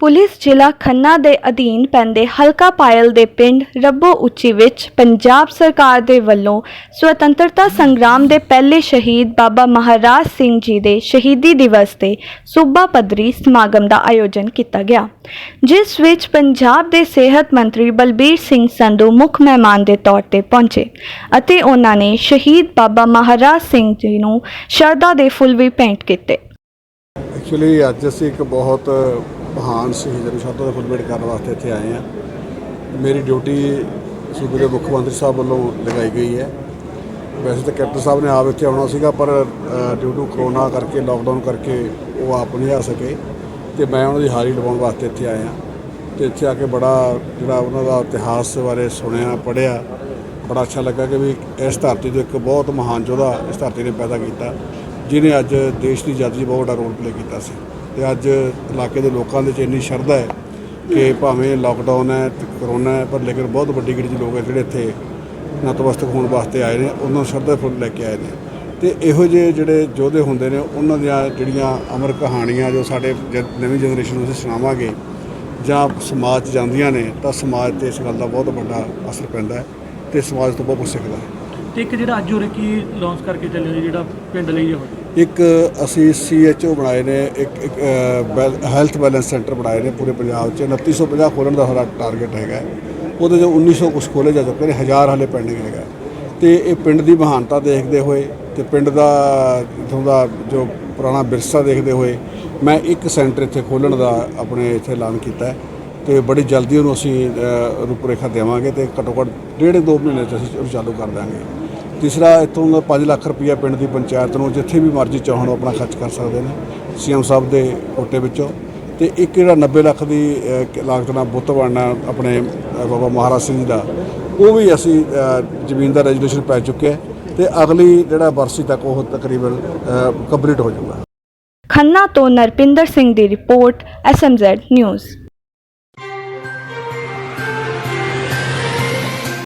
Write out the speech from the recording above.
Police ਜ਼ਿਲ੍ਹਾ ਖੰਨਾ ਦੇ ਅਧੀਨ ਪੈਂਦੇ ਹਲਕਾ ਪਾਇਲ ਦੇ ਪਿੰਡ ਰੱਬੋ ਉੱਚੀ ਵਿੱਚ ਪੰਜਾਬ ਸਰਕਾਰ ਦੇ ਵੱਲੋਂ ਸੁਤੰਤਰਤਾ ਸੰਗਰਾਮ ਦੇ ਪਹਿਲੇ ਸ਼ਹੀਦ ਬਾਬਾ ਮਹਾਰਾਜ ਸਿੰਘ ਜੀ ਦੇ ਸ਼ਹੀਦੀ ਦਿਵਸ ਤੇ ਸੂਬਾ ਪੱਧਰੀ ਸਮਾਗਮ ਦਾ ਆਯੋਜਨ ਕੀਤਾ ਗਿਆ, ਜਿਸ ਵਿੱਚ ਪੰਜਾਬ ਦੇ ਸਿਹਤ ਮੰਤਰੀ ਬਲਬੀਰ ਸਿੰਘ ਸੰਧੂ ਮੁੱਖ ਮਹਿਮਾਨ ਦੇ ਤੌਰ ਤੇ ਪਹੁੰਚੇ ਅਤੇ ਉਹਨਾਂ ਨੇ ਸ਼ਹੀਦ ਬਾਬਾ ਮਹਾਰਾਜ ਸਿੰਘ ਜੀ ਨੂੰ ਸ਼ਰਧਾ ਦੇ ਫੁੱਲ ਵੀ ਭੇਂਟ ਕੀਤੇ। ਐਕਚੁਅਲੀ ਅੱਜ ਅਸੀਂ ਇੱਕ ਬਹੁਤ ਮਹਾਨ ਸ਼ਹੀਦ ਨੂੰ ਸ਼ਰਧਾ ਦਾ ਫੁੱਲ ਕਰਨ ਵਾਸਤੇ ਇੱਥੇ ਆਏ ਹਾਂ। ਮੇਰੀ ਡਿਊਟੀ ਸੂਬੇ ਦੇ ਮੁੱਖ ਮੰਤਰੀ ਸਾਹਿਬ ਵੱਲੋਂ ਲਗਾਈ ਗਈ ਹੈ। ਵੈਸੇ ਤਾਂ ਕੈਪਟਨ ਸਾਹਿਬ ਨੇ ਆਪ ਇੱਥੇ ਆਉਣਾ ਸੀਗਾ, ਪਰ ਡਿਊ ਟੂ ਕਰੋਨਾ ਕਰਕੇ ਲਾਕਡਾਊਨ ਕਰਕੇ ਉਹ ਆਪ ਨਹੀਂ ਆ ਸਕੇ। ਤੇ ਮੈਂ ਉਹਨਾਂ ਦੀ ਹਾਜ਼ਰੀ ਲਵਾਉਣ ਵਾਸਤੇ ਇੱਥੇ ਆਇਆ। ਤੇ ਇੱਥੇ ਆ ਕੇ ਬੜਾ ਜਿਹੜਾ ਉਹਨਾਂ ਦਾ ਇਤਿਹਾਸ ਬਾਰੇ ਸੁਣਿਆ, ਪੜ੍ਹਿਆ, ਬੜਾ ਅੱਛਾ ਲੱਗਾ ਕਿ ਵੀ ਇਸ ਧਰਤੀ ਤੋਂ ਇੱਕ ਬਹੁਤ ਮਹਾਨ ਯੋਧਾ ਇਸ ਧਰਤੀ ਨੇ ਪੈਦਾ ਕੀਤਾ ਜਿਨੇ ਅੱਜ ਦੇਸ਼ ਦੀ ਆਜ਼ਾਦੀ 'ਚ ਬਹੁਤ ਵੱਡਾ ਰੋਲ ਪਲੇ ਕੀਤਾ ਸੀ। ਤੇ ਅੱਜ ਇਲਾਕੇ ਦੇ ਲੋਕਾਂ ਦੇ 'ਚ ਇੰਨੀ ਸ਼ਰਧਾ ਹੈ ਕਿ ਭਾਵੇਂ ਲਾਕਡਾਊਨ ਹੈ ਤੇ ਕਰੋਨਾ ਹੈ, ਪਰ ਲੇਕਿਨ ਬਹੁਤ ਵੱਡੀ ਗਿਣਤੀ 'ਚ ਲੋਕ ਹੈ ਜਿਹੜੇ ਇੱਥੇ ਨਤਮਸਤਕ ਹੋਣ ਵਾਸਤੇ ਆਏ ਨੇ, ਉਹਨਾਂ ਨੂੰ ਸ਼ਰਧਾ ਫੁੱਲ ਲੈ ਕੇ ਆਏ ਨੇ। ਤੇ ਇਹੋ ਜਿਹੇ ਜਿਹੜੇ ਯੋਧੇ ਹੁੰਦੇ ਨੇ, ਉਹਨਾਂ ਦੀਆਂ ਜਿਹੜੀਆਂ ਅਮਰ ਕਹਾਣੀਆਂ ਜੋ ਸਾਡੇ ਜ- ਨਵੀਂ ਜਨਰੇਸ਼ਨ ਨੂੰ ਅਸੀਂ ਸੁਣਾਵਾਂਗੇ ਜਾਂ ਸਮਾਜ 'ਚ ਜਾਂਦੀਆਂ ਨੇ, ਤਾਂ ਸਮਾਜ ਤੇ ਇਸ ਗੱਲ ਦਾ ਬਹੁਤ ਵੱਡਾ ਅਸਰ ਪੈਂਦਾ ਹੈ ਤੇ ਸਮਾਜ ਤੋਂ ਬਹੁਤ ਕੁਝ ਸਿੱਖਦਾ ਹੈ। ਤੇ ਇੱਕ ਜਿਹੜਾ ਅੱਜ ਉਰੇ ਕੀ ਲਾਂਚ ਕਰਕੇ ਚੱਲੇ ਹੋ ਜਿਹੜਾ ਪਿੰਡ ਲਈ ਉਹ ਇੱਕ ਅਸੀਂ ਸੀਐਚਓ ਬਣਾਏ ਨੇ, ਇੱਕ ਇੱਕ ਹੈਲਥ ਵੈਲੈਂਸ ਸੈਂਟਰ ਬਣਾਏ ਨੇ ਪੂਰੇ ਪੰਜਾਬ 'ਚ। 2950 ਖੋਲ੍ਹਣ ਦਾ ਸਾਡਾ ਟਾਰਗੇਟ ਹੈਗਾ। ਉਹਦੇ 'ਚੋਂ 1900 ਕੁਛ ਖੋਲ੍ਹੇ ਜਾ ਚੁੱਕੇ ਨੇ, ਹਜ਼ਾਰ ਹਾਲੇ ਪੈਂਡਿੰਗ ਹੈਗਾ। ਤੇ ਇਹ ਪਿੰਡ ਦੀ ਮਹਾਨਤਾ ਦੇਖਦੇ ਹੋਏ ਤੇ ਪਿੰਡ ਦਾ, ਇੱਥੋਂ ਦਾ ਜੋ ਪੁਰਾਣਾ ਵਿਰਸਾ ਦੇਖਦੇ ਹੋਏ ਮੈਂ ਇੱਕ ਸੈਂਟਰ ਇੱਥੇ ਖੋਲ੍ਹਣ ਦਾ ਆਪਣੇ ਇੱਥੇ ਐਲਾਨ ਕੀਤਾ ਹੈ। ਤੇ ਬੜੀ ਜਲਦੀ ਉਹਨੂੰ ਅਸੀਂ ਰੂਪਰੇਖਾ ਦੇਵਾਂਗੇ ਤੇ ਘੱਟੋ ਘੱਟ ਡੇਢ ਦੋ ਮਹੀਨੇ 'ਚ ਅਸੀਂ ਉਹਨੂੰ ਚਾਲੂ ਕਰ ਦਾਂਗੇ ਤੀਸਰਾ ਇੱਥੋਂ ਦਾ 5 ਲੱਖ ਰੁਪਈਆ ਪਿੰਡ ਦੀ ਪੰਚਾਇਤ ਨੂੰ, ਜਿੱਥੇ ਵੀ ਮਰਜ਼ੀ ਚਾਹਣ ਉਹ ਆਪਣਾ ਖਰਚ ਕਰ ਸਕਦੇ ਨੇ, ਸੀਐਮ ਸਾਹਿਬ ਦੇ ਕੋਟੇ ਵਿੱਚੋਂ। ਤੇ ਇੱਕ ਜਿਹੜਾ 90 ਲੱਖ ਦੀ ਲਾਗਤ ਨਾਲ ਬੁੱਤ ਬਣਨਾ ਆਪਣੇ ਬਾਬਾ ਮਹਾਰਾਜ ਸਿੰਘ ਜੀ ਦਾ, ਉਹ ਵੀ ਅਸੀਂ ਜ਼ਮੀਨ ਦਾ ਰੈਜੂਲੇਸ਼ਨ ਪੈ ਚੁੱਕਿਆ ਹੈ ਤੇ ਅਗਲੀ ਜਿਹੜਾ ਵਰਸੀ ਤੱਕ ਉਹ ਤਕਰੀਬਨ ਕੰਪਲੀਟ ਹੋ ਜਾਊਗਾ। ਖੰਨਾ ਤੋਂ ਨਰਪਿੰਦਰ ਸਿੰਘ ਦੀ ਰਿਪੋਰਟ ਐਸਐਮਜ਼ੈਡ ਨਿਊਜ਼।